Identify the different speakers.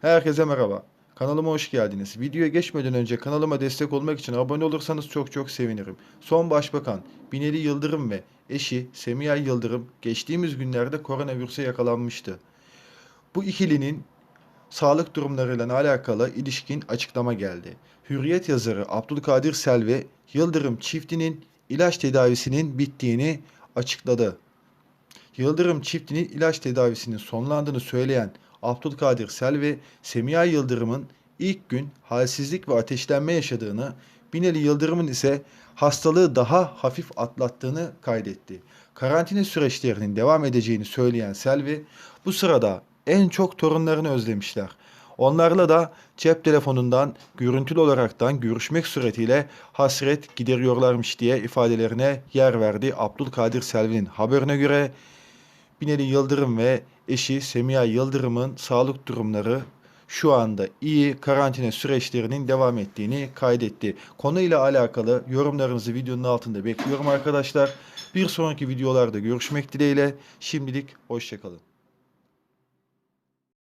Speaker 1: Herkese merhaba. Kanalıma hoş geldiniz. Videoya geçmeden önce kanalıma destek olmak için abone olursanız çok çok sevinirim. Son Başbakan Binali Yıldırım ve eşi Semiha Yıldırım geçtiğimiz günlerde koronavirüse yakalanmıştı. Bu ikilinin sağlık durumlarıyla alakalı ilişkin açıklama geldi. Hürriyet yazarı Abdülkadir Selvi Yıldırım çiftinin ilaç tedavisinin bittiğini açıkladı. Yıldırım çiftinin ilaç tedavisinin sonlandığını söyleyen Abdülkadir Selvi, Semiha Yıldırım'ın ilk gün halsizlik ve ateşlenme yaşadığını, Binali Yıldırım'ın ise hastalığı daha hafif atlattığını kaydetti. Karantina süreçlerinin devam edeceğini söyleyen Selvi, bu sırada en çok torunlarını özlemişler. Onlarla da cep telefonundan görüntülü olaraktan görüşmek suretiyle hasret gideriyorlarmış diye ifadelerine yer verdi. Abdülkadir Selvi'nin haberine göre Binali Yıldırım ve eşi Semiha Yıldırım'ın sağlık durumları şu anda iyi karantina süreçlerinin devam ettiğini kaydetti. Konuyla alakalı yorumlarınızı videonun altında bekliyorum arkadaşlar. Bir sonraki videolarda görüşmek dileğiyle. Şimdilik hoşçakalın.